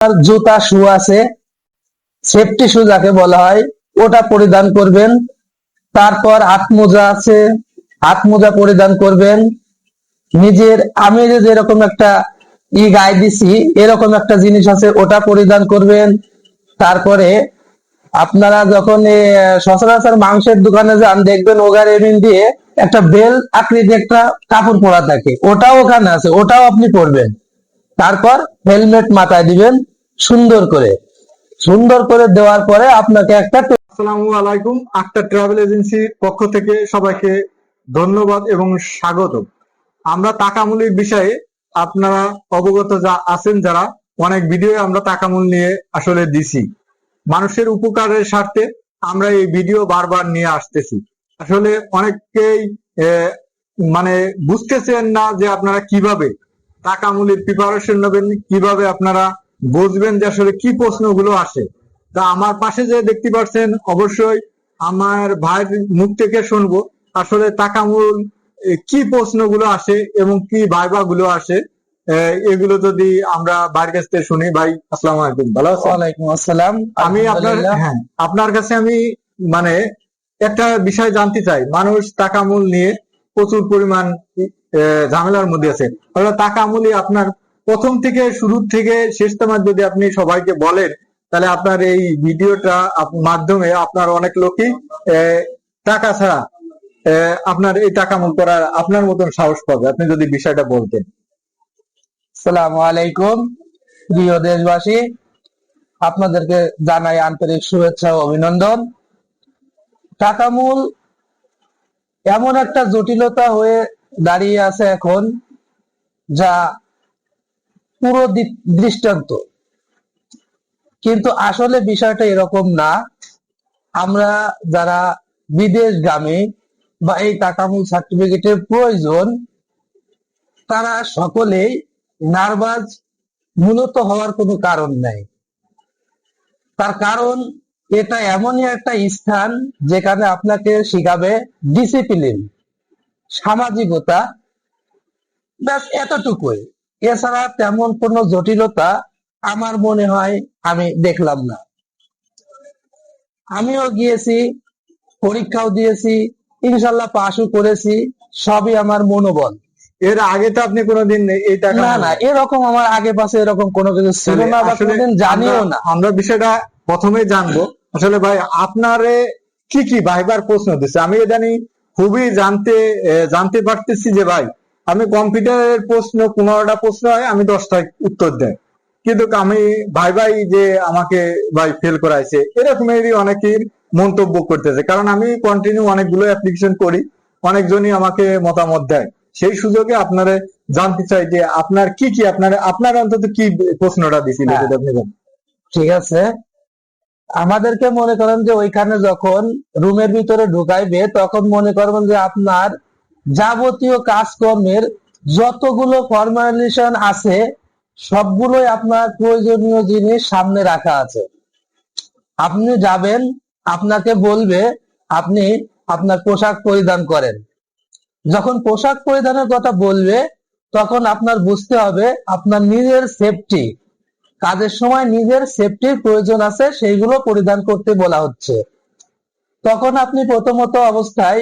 আর জুতা শু আছে। সেফটি শু যাকে বলা হয়, ওটা পরিধান করবেন। তারপর হাত মোজা আছে, হাত মোজা পরিধান করবেন। নিজের, আমি যে যেরকম একটা ই গায়ে দিছি, এরকম একটা জিনিস আছে, ওটা পরিধান করবেন। তারপরে আপনারা যখন সচরাচর মাংসের দোকানে যান, দেখবেন ওগার এমিন দিয়ে একটা বেল আকৃতি একটা কাপড় পরা থাকে। ওটাও ওখানে আছে, ওটাও আপনি পরবেন। তারপর হেলমেট মাথায় দিবেন। সুন্দর করে। সুন্দর করে দেওয়ার পরে আপনাকে একটা আসসালামু আলাইকুম, আক্তার ট্রাভেল এজেন্সির পক্ষ থেকে সবাইকে ধন্যবাদ এবং স্বাগত। আমরা টাকামূলির বিষয়ে আপনারা অবগত যা আছেন যারা, অনেক ভিডিও আমরা টাকামূল নিয়ে আসলে দিছি। মানুষের উপকারের স্বার্থে আমরা এই ভিডিও বারবার নিয়ে আসতেছি। আসলে অনেকেই মানে বুঝতেছেন না যে আপনারা কীভাবে টাকামূলির প্রিপারেশন নেবেন, কীভাবে আপনারা বুঝবেন যে আসলে কি প্রশ্নগুলো আসে। তা আমার পাশে যে দেখতে পাচ্ছেন অবশ্যই আমার ভাইয়ের মুখ থেকে শুনব আসলে টাকামূল এ, কি প্রশ্নগুলো আসে এবং কি ভাইবা গুলো আসে এগুলো যদি আমরা ভাইয়ের কাছ থেকে শুনি। ভাই আসসালামু আলাইকুম। ভালো আছেন? আসসালাম। আমি আপনার হ্যাঁ আপনার কাছে আমি মানে একটা বিষয় জানতে চাই। মানুষ টাকামূল নিয়ে প্রচুর পরিমাণ ঝামেলার মধ্যে আছে। তাহলে টাকামূলই আপনার প্রথম থেকে শুরু থেকে শেষ তামার যদি আপনি সবাইকে বলেন, তাহলে আপনার এই ভিডিওটা মাধ্যমে আপনার অনেক লোকই টাকা ছাড়া আপনার এই টাকামূল করার আপনার মতন সাহস পাবে। আপনি যদি বিষয়টা বলতেন। আসসালামু আলাইকুম, প্রিয় দেশবাসী। আপনাদেরকে জানাই আন্তরিক শুভেচ্ছা ও অভিনন্দন। টাকামূল এমন একটা জটিলতা হয়ে দাঁড়িয়ে আছে এখন, যা পুরো দৃষ্টান্ত। কিন্তু আসলে বিষয়টা এরকম না। আমরা যারা বিদেশগামী বা এই টাকামূল সার্টিফিকেটের প্রয়োজন, তারা সকলেই নার্ভাস মূলত হওয়ার কোনো কারণ নাই। তার কারণ, এটা এমনই একটা স্থান যেখানে আপনাকে শিখাবে ডিসিপ্লিন সামাজিকতা। ব্যাস, এতটুকুই। এছাড়া তেমন কোনো জটিলতা আমার মনে হয় আমি দেখলাম না। আমিও গিয়েছি পরীক্ষাও দিয়েছি ইনশাল্লাহ পাশও করেছি সবই আমার মনোবল। এর আগে তো আপনি কোনোদিন এই টাকা না না এরকম আমার আগে পাশে এরকম কোনো কিছু ছিল না বা কোনোদিন জানিও না। আমরা বিষয়টা প্রথমে জানব। আসলে ভাই আপনারে কি কি ভাইবার প্রশ্ন দিচ্ছে আমি জানি খুবই জানতে জানতে পারতেছি যে ভাই আমি কম্পিউটারের প্রশ্ন পনেরোটা প্রশ্ন হয় আমি দশটা উত্তর দেয়। কিন্তু আমি ভাই ভাই যে আমাকে ভাই ফেল করাইছে এরকমেরই অনেকের মন্তব্য করতেছে। কারণ আমি কন্টিনিউ অনেকগুলো অ্যাপ্লিকেশন করি অনেকজনই আমাকে মতামত দেয়। সেই সুযোগে আপনারা জানতে চাই যে আপনার কি কি আপনার আপনার অন্তত কি প্রশ্নটা দিছিল হ্যাঁ। যদি আপনি ঠিক আছে। আমাদেরকে মনে করেন যে ওইখানে যখন রুমের ভিতরে ঢুকাইবে তখন মনে করবেন যে আপনার যাবতীয় কাজকর্মের যতগুলো ফরমালিশন আছে, সবগুলোই আপনার প্রয়োজনীয় জিনিস সামনে রাখা আছে। আপনি যাবেন, আপনাকে বলবে, আপনি আপনার পোশাক পরিধান করেন। যখন পোশাক পরিধানের কথা বলবে, তখন আপনার বুঝতে হবে আপনার নিজের সেফটি কাজের সময় নিজের সেফটির প্রয়োজন আছে, সেইগুলো পরিধান করতে বলা হচ্ছে। তখন আপনি প্রথমত অবস্থায়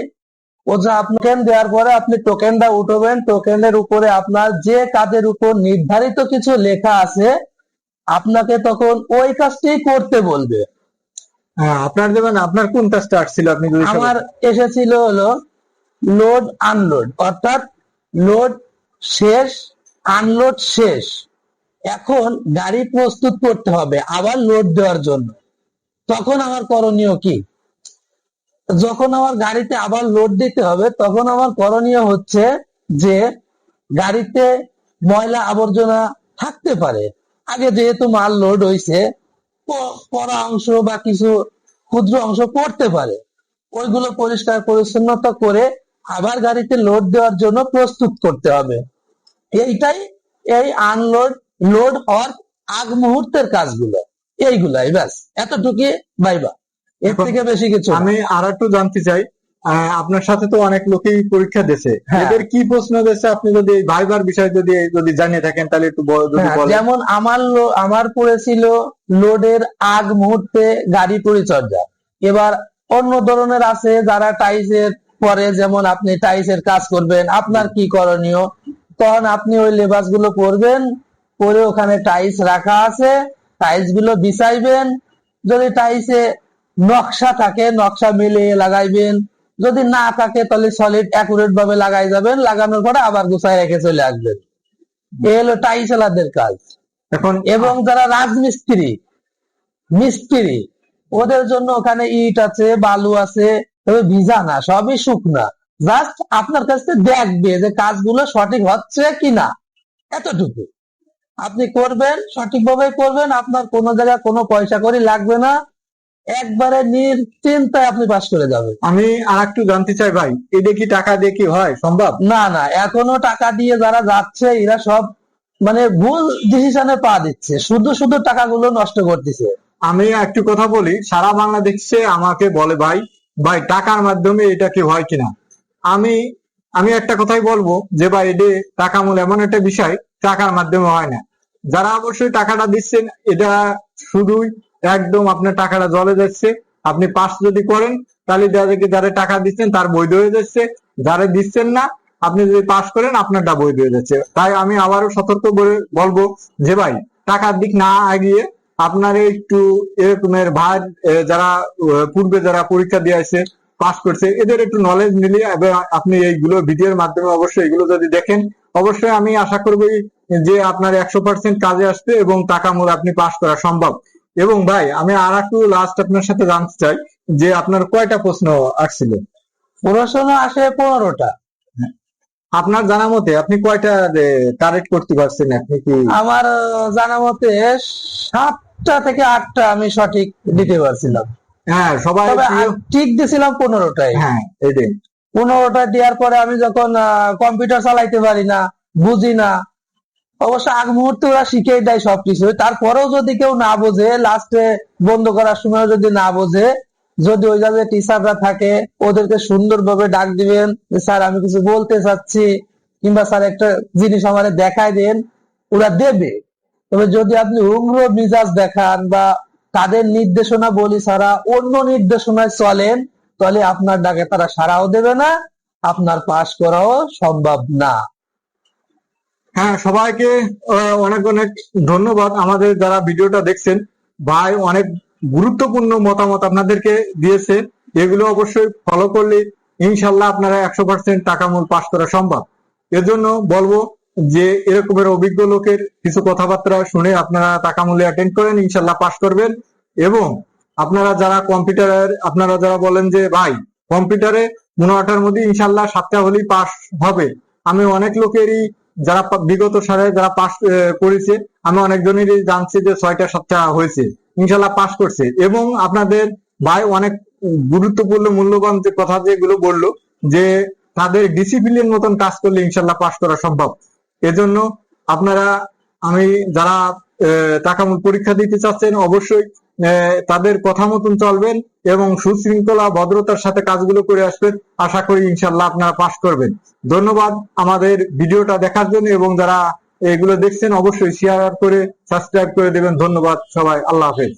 ও যা আপনাকে দেওয়ার পরে আপনি টোকেনটা উঠবেন। টোকেনের উপরে আপনার যে কাজের উপর নির্ধারিত কিছু লেখা আছে আপনাকে তখন ওই কাজটি করতে বলবে। হ্যাঁ আপনার যেমন আপনার কোন কাজটা আসছিল আপনি আমার এসেছিল হলো লোড আনলোড অর্থাৎ লোড শেষ আনলোড শেষ। এখন গাড়ি প্রস্তুত করতে হবে আবার লোড দেওয়ার জন্য। তখন আমার করণীয় কি? যখন আমার গাড়িতে আবার লোড দিতে হবে, তখন আমার করণীয় হচ্ছে যে গাড়িতে ময়লা আবর্জনা থাকতে পারে। আগে যেহেতু মাল লোড হয়েছে পড়া অংশ বা কিছু ক্ষুদ্র অংশ পড়তে পারে। ওইগুলো পরিষ্কার পরিচ্ছন্নতা করে আবার গাড়িতে লোড দেওয়ার জন্য প্রস্তুত করতে হবে। এইটাই এই আনলোড লোড হওয়ার আগ মুহূর্তের কাজগুলো। এইগুলাই ব্যাস। এতটুকু বাইবা এর থেকে বেশি কিছু আমি আর একটু জানতে চাই আপনার সাথে তো অনেক লোকই পরীক্ষা দিয়েছে। হ্যাঁ। এদের কি প্রশ্ন দিয়েছে? আপনি যদি ভাইবার বিষয়ে যদি যদি জানিয়ে থাকেন তাহলে একটু হ্যাঁ, যেমন আমার আমার পড়েছিল লোডের আগ মুহূর্তে গাড়ি পরিচর্যা। এবার অন্য ধরনের আছে যারা টাইসের পরে যেমন আপনি টাইসের কাজ করবেন আপনার কি করণীয়? তখন আপনি ওই লেবাসগুলো করবেন করে ওখানে টাইস রাখা আছে টাইসগুলো বিছাইবেন। যদি টাইসে নকশা থাকে নকশা মিলিয়ে লাগাইবেন। যদি না থাকে তাহলে সলিড অ্যাকুরেট ভাবে লাগাই যাবেন। লাগানোর পরে আবার গুছাই রেখে চলে আসবেন। এ হলো টাইসেলারদের কাজ। এখন এবং যারা রাজমিস্ত্রি মিস্ত্রি ওদের জন্য ওখানে ইট আছে বালু আছে তবে ভিজা না সবই শুকনা। জাস্ট আপনার কাছ থেকে দেখবে যে কাজগুলো সঠিক হচ্ছে কিনা। এতটুকু। আপনি করবেন সঠিকভাবে করবেন আপনার কোনো জায়গায় কোনো পয়সা করি লাগবে না। একবারে নিশ্চিন্তায় আপনি পাস করে যাবেন। আমি আর একটু জানতে চাই ভাই এটা কি টাকা দিয়ে কি হয় সম্ভব? না না এখনও টাকা দিয়ে যারা যাচ্ছে এরা সব মানে ভুল ডিসিশনে পা দিচ্ছে। শুধু শুধু টাকাগুলো নষ্ট করতেছে। আমি একটু কথা বলি সারা বাংলাদেশে আমাকে বলে ভাই ভাই টাকার মাধ্যমে এটা কি হয় কিনা? আমি আমি একটা কথাই বলব যে ভাই এটা টাকা মূল এমন একটা বিষয় টাকার মাধ্যমে হয় না। যারা অবশ্যই টাকাটা দিচ্ছেন এটা শুধুই একদম আপনার টাকাটা জলে যাচ্ছে। আপনি পাস যদি করেন, তাহলে যাদেরকে যারা টাকা দিচ্ছেন, তার বৈধ হয়ে যাচ্ছে। যারা দিচ্ছেন না, আপনি যদি পাস করেন, আপনারটা বৈধ হয়ে যাচ্ছে। তাই আমি আবারও সতর্ক বলব যে, ভাই, টাকার দিক না আগিয়ে আপনার একটু এরকমের ভাই যারা পূর্বে যারা পরীক্ষা দিয়ে আসে পাস করছে, এদের একটু নলেজ মিলিয়ে আপনি এইগুলো ভিডিওর মাধ্যমে অবশ্যই এগুলো যদি দেখেন, অবশ্যই আমি আশা করব যে আপনার একশো পার্সেন্ট কাজে আসবে এবং টাকা মূল আপনি পাস করা সম্ভব। এবং ভাই আমি আর একটু লাস্ট আপনার সাথে জানতে চাই যে আপনার কয়টা প্রশ্ন আসছিল? প্রশ্ন আসে পনেরোটা। আপনার জানা মতে আপনি কয়টা কারেক্ট করতে পারছেন আপনি কি? আমার জানা মতে সাতটা থেকে আটটা আমি সঠিক দিতে পারছিলাম। হ্যাঁ সবাই ঠিক দিছিলাম পনেরোটাই। হ্যাঁ এটাই পনেরোটা দেওয়ার পরে আমি যখন কম্পিউটার চালাইতে পারি না বুঝি না অবশ্য আগ মুহূর্তে ওরা শিখিয়ে দেয় সবকিছু। তারপরেও যদি কেউ না বোঝে লাস্টে বন্ধ করার সময় যদি না বোঝে, যদি ওই জায়গায় টিচাররা থাকে, ওদেরকে সুন্দরভাবে ডাক দিবেন স্যার, আমি কিছু বলতে চাচ্ছি। কিংবা, স্যার, একটা জিনিস আমাদের দেখায় দেন। ওরা দেবে। তবে যদি আপনি উগ্র মিজাজ দেখান বা তাদের নির্দেশনা বলি ছাড়া অন্য নির্দেশনায় চলেন, তাহলে আপনার ডাকে তারা সাড়াও দেবে না, আপনার পাশ করাও সম্ভব না। হ্যাঁ সবাইকে অনেক অনেক ধন্যবাদ আমাদের যারা ভিডিওটা দেখছেন। ভাই, অনেক গুরুত্বপূর্ণ মতামত আপনাদেরকে দিয়েছে। এগুলো অবশ্যই ফলো করলে ইনশাল্লাহ আপনারা একশো পার্সেন্ট টাকা মূল পাস করা সম্ভব। এজন্য বলব যে, এরকমের অভিজ্ঞ লোকের কিছু কথাবার্তা শুনে আপনারা টাকা মূল্যে অ্যাটেন্ড করেন, ইনশাল্লাহ পাস করবেন। এবং আপনারা যারা কম্পিউটারের, আপনারা যারা বলেন যে, ভাই, কম্পিউটারে পনেরোটার মধ্যে ইনশাল্লাহ সাতটা হলেই পাস হবে। আমি অনেক লোকেরই যারা বিগত সালে যারা পাস করেছে আমি অনেকজনেরই জানছি যে ছয়টা, সাতটা হয়েছে। ইনশাল্লাহ পাস করছে। এবং আপনাদের ভাই অনেক গুরুত্বপূর্ণ, মূল্যবান যে কথা যেগুলো বলল, যে তাদের ডিসিপ্লিন মতন কাজ করলে ইনশাল্লাহ পাস করা সম্ভব। এজন্য আপনারা, আমি যারা আহ, টাকামূল পরীক্ষা দিতে চাচ্ছেন অবশ্যই তাদের কথা মতন চলবেন এবং সুশৃঙ্খলা ভদ্রতার সাথে কাজগুলো করে আসবেন। আশা করি ইনশাল্লাহ আপনারা পাশ করবেন। ধন্যবাদ আমাদের ভিডিওটা দেখার জন্য এবং যারা এগুলো দেখছেন অবশ্যই শেয়ার করে সাবস্ক্রাইব করে দেবেন। ধন্যবাদ সবাই। আল্লাহ হাফেজ।